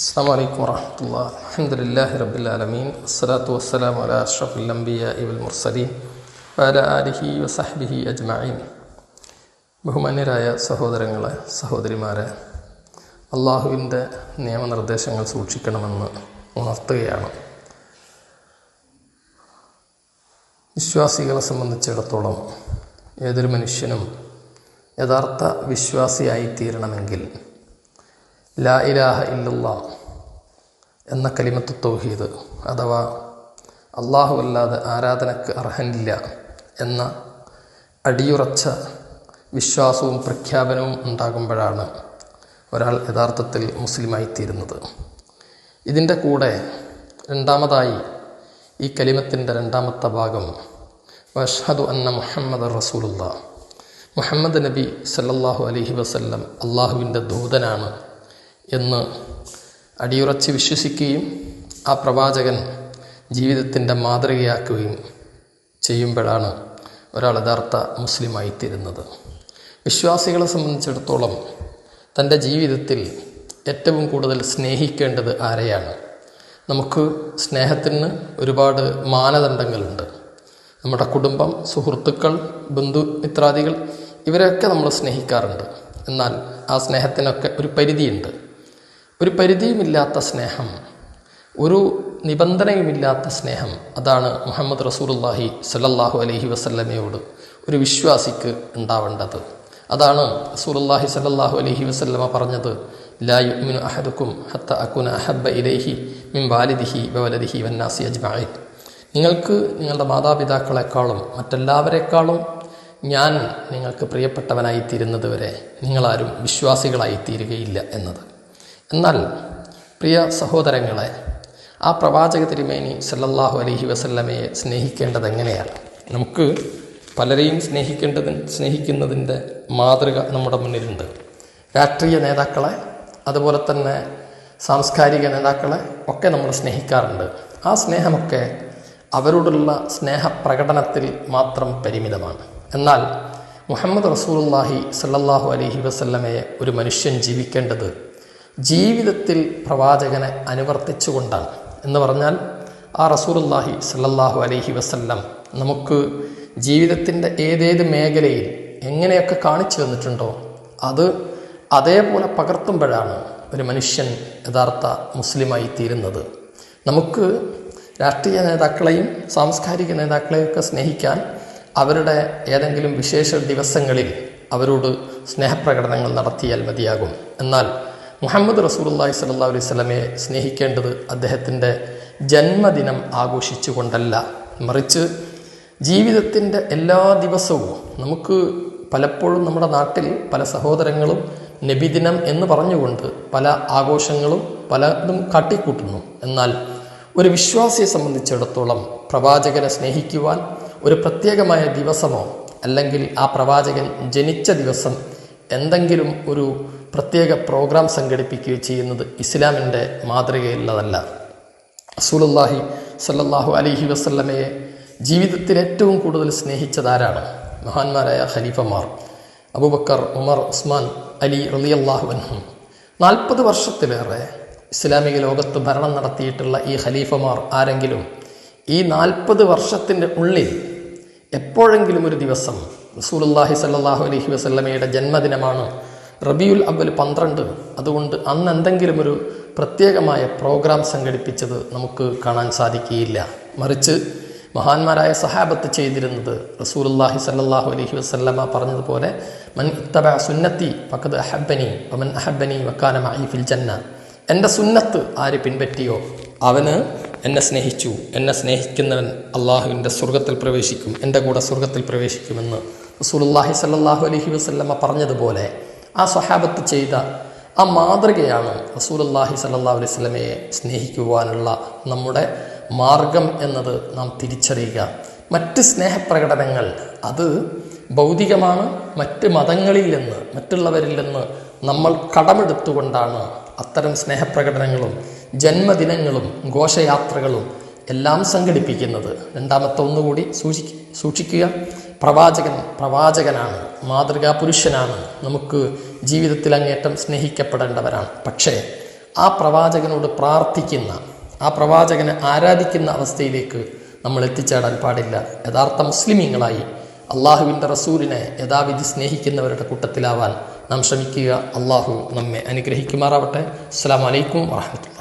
السلام عليكم ورحمة الله الحمد لله رب العالمين والصلاة والسلام على أشرف الأنبياء والمرسلين وعلى آله وصحبه أجمعين ബഹുമാന്യരായ സഹോദരങ്ങളെ സഹോദരിമാരെ അള്ളാഹുവിൻ്റെ നിയമനിർദ്ദേശങ്ങൾ സൂക്ഷിക്കണമെന്ന് ഉണർത്തുകയാണ് വിശ്വാസികളെ സംബന്ധിച്ചിടത്തോളം ഏതൊരു മനുഷ്യനും യഥാർത്ഥ വിശ്വാസിയായിത്തീരണമെങ്കിൽ ലാ ഇലാഹ ഇല്ലല്ല എന്ന കലിമത്ത് തൗഹീദ് അഥവാ അള്ളാഹു അല്ലാതെ ആരാധനക്ക് അർഹനില്ല എന്ന അടിയുറച്ച വിശ്വാസവും പ്രഖ്യാപനവും ഉണ്ടാകുമ്പോഴാണ് ഒരാൾ യഥാർത്ഥത്തിൽ മുസ്ലിമായിത്തീരുന്നത്. ഇതിന്റെ കൂടെ രണ്ടാമതായി ഈ കലിമത്തിന്റെ രണ്ടാമത്തെ ഭാഗം വഷ്ഹദു അന്ന മുഹമ്മദ് റസൂലുള്ള. മുഹമ്മദ് നബി സല്ലാഹു അലഹി വസല്ലം അള്ളാഹുവിന്റെ ദൂതനാണ് എന്ന് അടിയുറച്ച് വിശ്വസിക്കുകയും ആ പ്രവാചകൻ ജീവിതത്തിന്റെ മാതൃകയാക്കുകയും ചെയ്യുമ്പോഴാണ് ഒരാൾ യഥാർത്ഥ മുസ്ലിമായിത്തീരുന്നത്. വിശ്വാസികളെ സംബന്ധിച്ചിടത്തോളം തന്റെ ജീവിതത്തിൽ ഏറ്റവും കൂടുതൽ സ്നേഹിക്കേണ്ടത് ആരെയാണ്? നമുക്ക് സ്നേഹത്തിന് ഒരുപാട് മാനദണ്ഡങ്ങളുണ്ട്. നമ്മുടെ കുടുംബം സുഹൃത്തുക്കൾ ബന്ധു മിത്രാദികൾ ഇവരെയൊക്കെ നമ്മൾ സ്നേഹിക്കാറുണ്ട്. എന്നാൽ ആ സ്നേഹത്തിനൊക്കെ ഒരു പരിധിയുണ്ട്. ഒരു പരിധിയുമില്ലാത്ത സ്നേഹം ഒരു നിബന്ധനയുമില്ലാത്ത സ്നേഹം അതാണ് മുഹമ്മദ് റസൂലുല്ലാഹി സല്ലല്ലാഹു അലൈഹി വസല്ലമയോട് ഒരു വിശ്വാസിക്ക് ഉണ്ടാവേണ്ടത്. അതാണ് റസൂലുല്ലാഹി സല്ലല്ലാഹു അലൈഹി വസല്ലമ പറഞ്ഞത് ലാ യുമിനു അഹദുക്കും ഹത്ത അക്കുന അഹബ്ബ ഇലൈഹി മിൻ വാലിദിഹി വവലദിഹി വന്നാസി അജ്മഈൻ. നിങ്ങൾക്ക് നിങ്ങളുടെ മാതാപിതാക്കളെക്കാളും മറ്റെല്ലാവരെക്കാളും ഞാൻ നിങ്ങൾക്ക് പ്രിയപ്പെട്ടവനായി തീരുന്നതുവരെ നിങ്ങളാരും വിശ്വാസികളായി തീരുകയില്ല എന്നത്. എന്നാൽ പ്രിയ സഹോദരങ്ങളെ ആ പ്രവാചക തിരുമേനി സല്ലല്ലാഹു അലഹി വസല്ലമയെ സ്നേഹിക്കേണ്ടത് എങ്ങനെയാണ്? നമുക്ക് പലരെയും സ്നേഹിക്കേണ്ടത് സ്നേഹിക്കുന്നതിന്റെ മാതൃക നമ്മുടെ മുന്നിലുണ്ട്. രാഷ്ട്രീയ നേതാക്കളെ അതുപോലെ തന്നെ സാംസ്കാരിക നേതാക്കളെ ഒക്കെ നമ്മൾ സ്നേഹിക്കാറുണ്ട്. ആ സ്നേഹമൊക്കെ അവരോടുള്ള സ്നേഹപ്രകടനത്തിൽ മാത്രം പരിമിതമാണ്. എന്നാൽ മുഹമ്മദ് റസൂലുള്ളാഹി സല്ലല്ലാഹു അലഹി വസല്ലമയെ ഒരു മനുഷ്യൻ ജീവിക്കേണ്ടത് ജീവിതത്തിൽ പ്രവാചകനെ അനുവർത്തിച്ചുകൊണ്ടാണ്. എന്ന് പറഞ്ഞാൽ ആ റസൂലുള്ളാഹി സല്ലല്ലാഹു അലൈഹി വസല്ലം നമുക്ക് ജീവിതത്തിന്റെ ഏതേത് മേഖലയിൽ എങ്ങനെയൊക്കെ കാണിച്ചു തന്നിട്ടുണ്ടോ അത് അതേപോലെ പകർത്തുമ്പോഴാണ് ഒരു മനുഷ്യൻ യഥാർത്ഥ മുസ്ലിമായി തീരുന്നത്. നമുക്ക് രാഷ്ട്രീയ നേതാക്കളെയും സാംസ്കാരിക നേതാക്കളെയൊക്കെ സ്നേഹിക്കാൻ അവരുടെ ഏതെങ്കിലും വിശേഷ ദിവസങ്ങളിൽ അവരോട് സ്നേഹപ്രകടനങ്ങൾ നടത്തിയാൽ മതിയാകും. എന്നാൽ മുഹമ്മദ് റസൂലുള്ളാഹി സ്വല്ലല്ലാഹു അലൈഹി സ്വലമയെ സ്നേഹിക്കേണ്ടത് അദ്ദേഹത്തിന്റെ ജന്മദിനം ആഘോഷിച്ചുകൊണ്ടല്ല. മറിച്ച് ജീവിതത്തിന്റെ എല്ലാ ദിവസവും നമുക്ക് പലപ്പോഴും നമ്മുടെ നാട്ടിൽ പല സഹോദരങ്ങളും നബിദിനം എന്ന് പറഞ്ഞുകൊണ്ട് പല ആഘോഷങ്ങളും പലതും കാട്ടിക്കൂട്ടുന്നു. എന്നാൽ ഒരു വിശ്വാസിയെ സംബന്ധിച്ചിടത്തോളം പ്രവാചകനെ സ്നേഹിക്കുവാൻ ഒരു പ്രത്യേകമായ ദിവസമോ അല്ലെങ്കിൽ ആ പ്രവാചകൻ ജനിച്ച ദിവസം എന്തെങ്കിലും ഒരു പ്രത്യേക പ്രോഗ്രാം സംഘടിപ്പിക്കുകയോ ചെയ്യുന്നത് ഇസ്ലാമിന്റെ മാതൃകയുള്ളതല്ല റസൂലുള്ളാഹി സല്ലാഹു അലൈഹി വസല്ലമയെ ജീവിതത്തിൽ ഏറ്റവും കൂടുതൽ സ്നേഹിച്ചതാരാണ് മഹാന്മാരായ ഖലീഫമാർ. അബൂബക്കർ ഉമർ ഉസ്മാൻ അലി റളിയല്ലാഹു അൻഹും. നാൽപ്പത് വർഷത്തിലേറെ ഇസ്ലാമിക ലോകത്ത് ഭരണം നടത്തിയിട്ടുള്ള ഈ ഖലീഫമാർ ആരെങ്കിലും ഈ നാൽപ്പത് വർഷത്തിന്റെ ഉള്ളിൽ എപ്പോഴെങ്കിലും ഒരു ദിവസം റസൂലുള്ളാഹി സല്ലാഹു അലഹി വസല്ലമയുടെ ജന്മദിനമാണ് റബിയുൽ അവൽ പന്ത്രണ്ട്. അതുകൊണ്ട് അന്ന് എന്തെങ്കിലും ഒരു പ്രത്യേകമായ പ്രോഗ്രാം സംഘടിപ്പിച്ചത് നമുക്ക് കാണാൻ സാധിക്കുകയില്ല. മറിച്ച് മഹാന്മാരായ സഹാബത്ത് ചെയ്തിരുന്നത് റസൂലുള്ളാഹി സല്ലാഹു അലഹി വസല്ലമ പറഞ്ഞതുപോലെ മൻ ഇത്തബ സുന്നത്തി പക്കത് അഹബനി വമൻ അഹബനി വക്കാന ഫിൽ ജന്ന. എന്റെ സുന്നത്ത് ആര് പിൻപറ്റിയോ? അവന് എന്നെ സ്നേഹിച്ചു. എന്നെ സ്നേഹിക്കുന്നവൻ അള്ളാഹുവിന്റെ സ്വർഗത്തിൽ പ്രവേശിക്കും. എന്റെ കൂടെ സ്വർഗത്തിൽ പ്രവേശിക്കുമെന്ന് റസൂലുള്ളാഹി സല്ലാഹു അലഹി വസല്ലമ പറഞ്ഞതുപോലെ ആ സ്വഹാബത്ത് ചെയ്ത ആ മാതൃകയാണ് റസൂലുള്ളാഹി സല്ലാ അലൈഹി സ്വലമയെ സ്നേഹിക്കുവാനുള്ള നമ്മുടെ മാർഗം എന്നത് നാം തിരിച്ചറിയുക. മറ്റ് സ്നേഹപ്രകടനങ്ങൾ അത് ഭൗതികമാണ് മറ്റ് മതങ്ങളിൽ നിന്ന് മറ്റുള്ളവരിൽ നിന്ന് നമ്മൾ കടമെടുത്തുകൊണ്ടാണ് അത്തരം സ്നേഹപ്രകടനങ്ങളും ജന്മദിനങ്ങളും ഘോഷയാത്രകളും എല്ലാം സംഘടിപ്പിക്കുന്നത്. രണ്ടാമത്തെ ഒന്നുകൂടി സൂചി സൂക്ഷിക്കുക. പ്രവാചകൻ പ്രവാചകനാണ് മാതൃകാ പുരുഷനാണ് നമുക്ക് ജീവിതത്തിൽ അങ്ങേറ്റം സ്നേഹിക്കപ്പെടേണ്ടവരാണ്. പക്ഷേ ആ പ്രവാചകനോട് പ്രാർത്ഥിക്കുന്ന ആ പ്രവാചകനെ ആരാധിക്കുന്ന അവസ്ഥയിലേക്ക് നമ്മൾ എത്തിച്ചേടാൻ പാടില്ല. യഥാർത്ഥ മുസ്ലിമീങ്ങളായി അള്ളാഹുവിന്റെ റസൂലിനെ യഥാവിധി സ്നേഹിക്കുന്നവരുടെ കൂട്ടത്തിലാവാൻ നാം ശ്രമിക്കുക. അള്ളാഹു നമ്മെ അനുഗ്രഹിക്കുമാറാവട്ടെ. അസ്സാം വലൈക്കും വാഹമത്തുള്ള